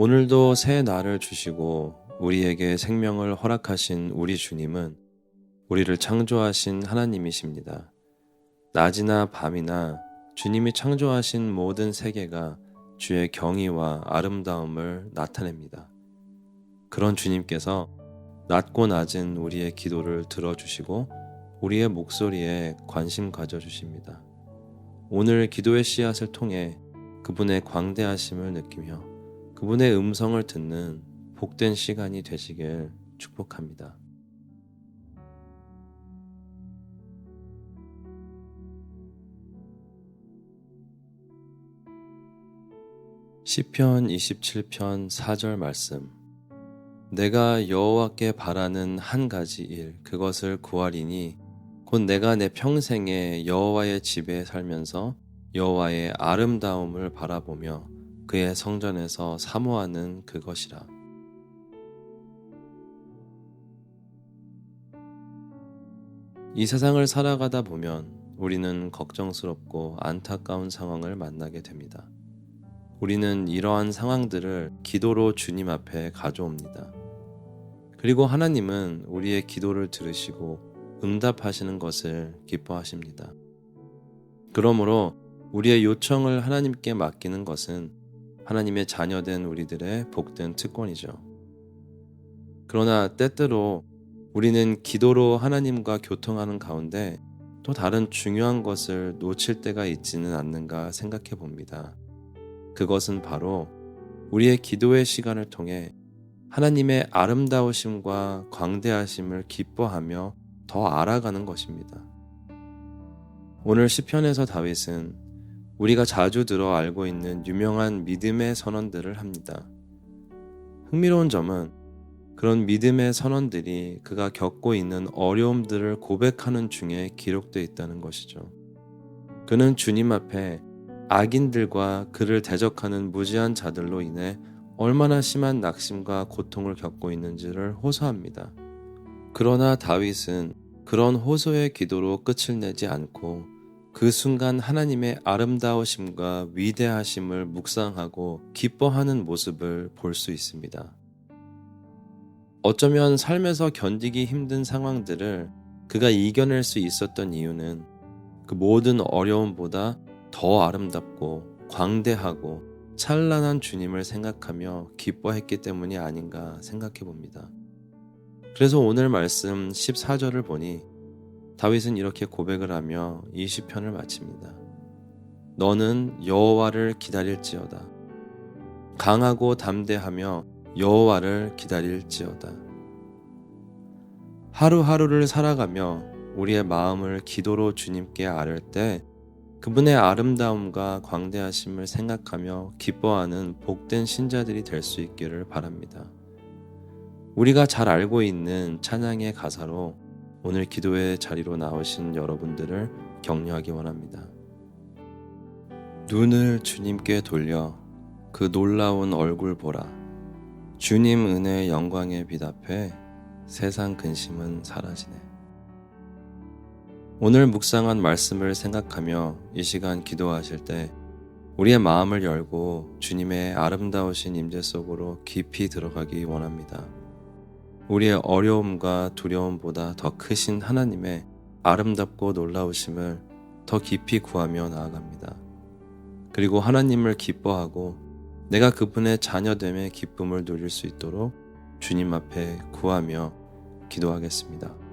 오늘도 새 날을 주시고 우리에게 생명을 허락하신 우리 주님은 우리를 창조하신 하나님이십니다. 낮이나 밤이나 주님이 창조하신 모든 세계가 주의 경의와 아름다움을 나타냅니다. 그런 주님께서 낮고 낮은 우리의 기도를 들어주시고 우리의 목소리에 관심 가져주십니다. 오늘 기도의 씨앗을 통해 그분의 광대하심을 느끼며 그분의 음성을 듣는 복된 시간이 되시길 축복합니다. 시편 27편 4절 말씀 내가 여호와께 바라는 한 가지 일 그것을 구하리니 곧 내가 내 평생에 여호와의 집에 살면서 여호와의 아름다움을 바라보며 그의 성전에서 사모하는 그것이라. 이 세상을 살아가다 보면 우리는 걱정스럽고 안타까운 상황을 만나게 됩니다. 우리는 이러한 상황들을 기도로 주님 앞에 가져옵니다. 그리고 하나님은 우리의 기도를 들으시고 응답하시는 것을 기뻐하십니다. 그러므로 우리의 요청을 하나님께 맡기는 것은 하나님의 자녀된 우리들의 복된 특권이죠. 그러나 때때로 우리는 기도로 하나님과 교통하는 가운데 또 다른 중요한 것을 놓칠 때가 있지는 않는가 생각해 봅니다. 그것은 바로 우리의 기도의 시간을 통해 하나님의 아름다우심과 광대하심을 기뻐하며 더 알아가는 것입니다. 오늘 시편에서 다윗은 우리가 자주 들어 알고 있는 유명한 믿음의 선언들을 합니다. 흥미로운 점은 그런 믿음의 선언들이 그가 겪고 있는 어려움들을 고백하는 중에 기록되어 있다는 것이죠. 그는 주님 앞에 악인들과 그를 대적하는 무지한 자들로 인해 얼마나 심한 낙심과 고통을 겪고 있는지를 호소합니다. 그러나 다윗은 그런 호소의 기도로 끝을 내지 않고 그 순간 하나님의 아름다우심과 위대하심을 묵상하고 기뻐하는 모습을 볼 수 있습니다. 어쩌면 삶에서 견디기 힘든 상황들을 그가 이겨낼 수 있었던 이유는 그 모든 어려움보다 더 아름답고 광대하고 찬란한 주님을 생각하며 기뻐했기 때문이 아닌가 생각해 봅니다. 그래서 오늘 말씀 14절을 보니 다윗은 이렇게 고백을 하며 이 시편을 마칩니다. 너는 여호와를 기다릴지어다. 강하고 담대하며 여호와를 기다릴지어다. 하루하루를 살아가며 우리의 마음을 기도로 주님께 아를 때 그분의 아름다움과 광대하심을 생각하며 기뻐하는 복된 신자들이 될 수 있기를 바랍니다. 우리가 잘 알고 있는 찬양의 가사로 오늘 기도의 자리로 나오신 여러분들을 격려하기 원합니다. 눈을 주님께 돌려 그 놀라운 얼굴 보라. 주님 은혜의 영광에 빛 앞에 세상 근심은 사라지네. 오늘 묵상한 말씀을 생각하며 이 시간 기도하실 때 우리의 마음을 열고 주님의 아름다우신 임재 속으로 깊이 들어가기 원합니다. 우리의 어려움과 두려움보다 더 크신 하나님의 아름답고 놀라우심을 더 깊이 구하며 나아갑니다. 그리고 하나님을 기뻐하고 내가 그분의 자녀됨의 기쁨을 누릴 수 있도록 주님 앞에 구하며 기도하겠습니다.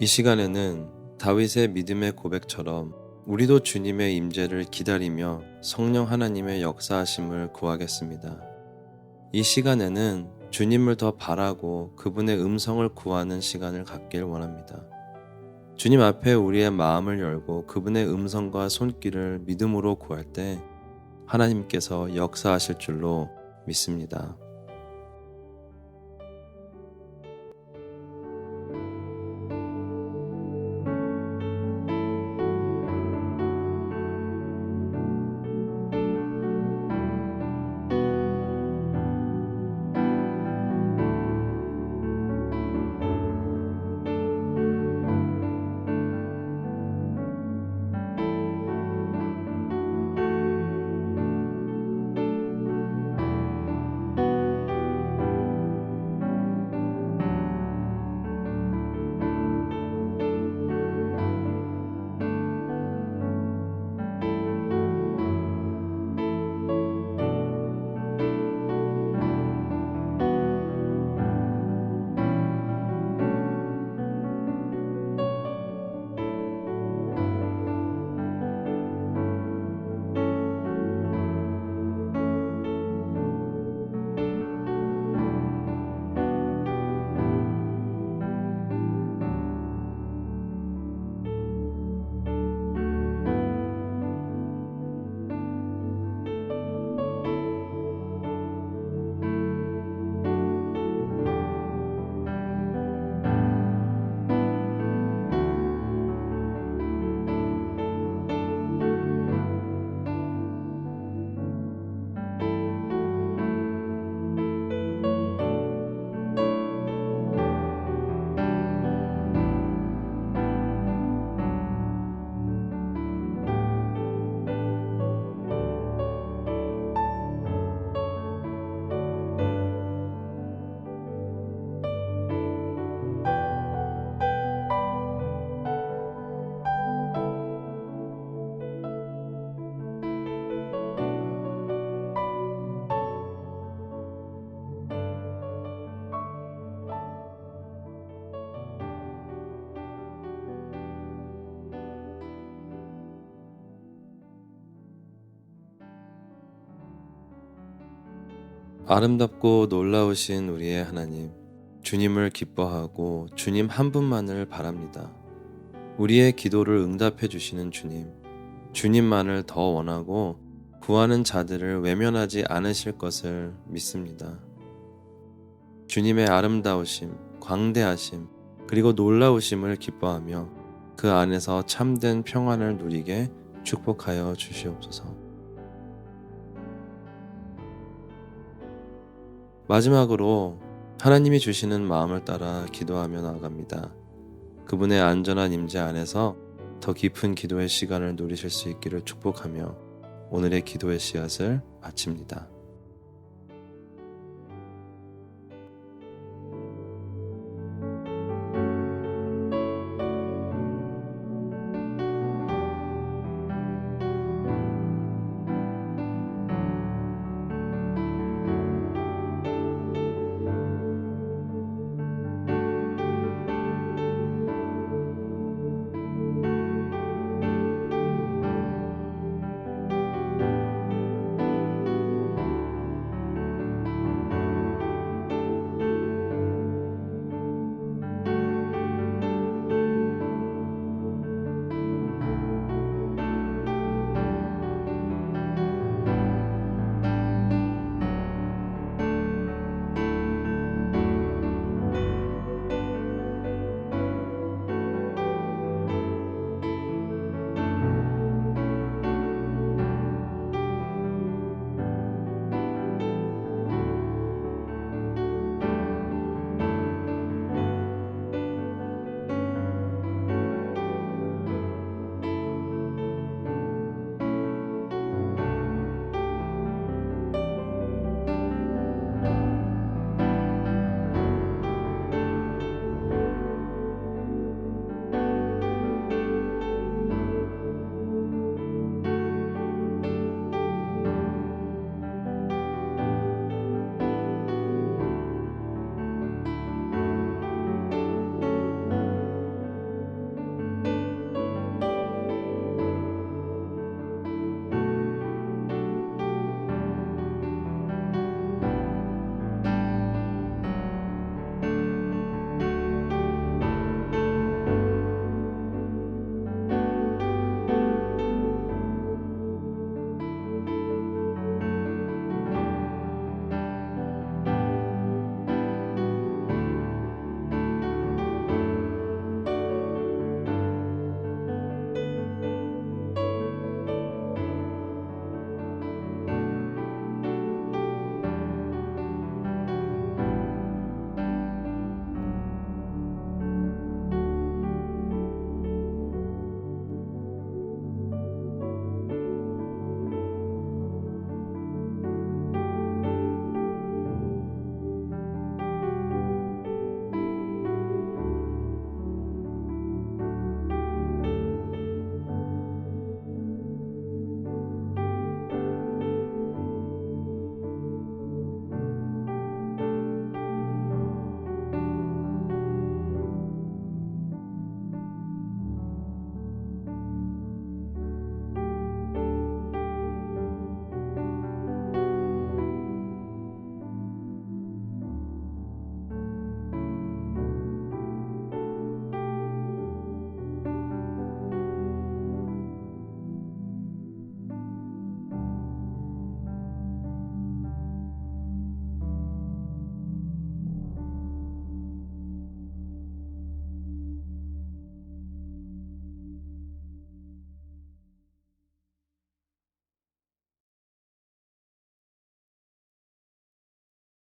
이 시간에는 다윗의 믿음의 고백처럼 우리도 주님의 임재를 기다리며 성령 하나님의 역사하심을 구하겠습니다. 이 시간에는 주님을 더 바라고 그분의 음성을 구하는 시간을 갖길 원합니다. 주님 앞에 우리의 마음을 열고 그분의 음성과 손길을 믿음으로 구할 때 하나님께서 역사하실 줄로 믿습니다. 아름답고 놀라우신 우리의 하나님, 주님을 기뻐하고 주님 한 분만을 바랍니다. 우리의 기도를 응답해 주시는 주님, 주님만을 더 원하고 구하는 자들을 외면하지 않으실 것을 믿습니다. 주님의 아름다우심, 광대하심, 그리고 놀라우심을 기뻐하며 그 안에서 참된 평안을 누리게 축복하여 주시옵소서. 마지막으로 하나님이 주시는 마음을 따라 기도하며 나아갑니다. 그분의 안전한 임재 안에서 더 깊은 기도의 시간을 누리실 수 있기를 축복하며 오늘의 기도의 씨앗을 마칩니다.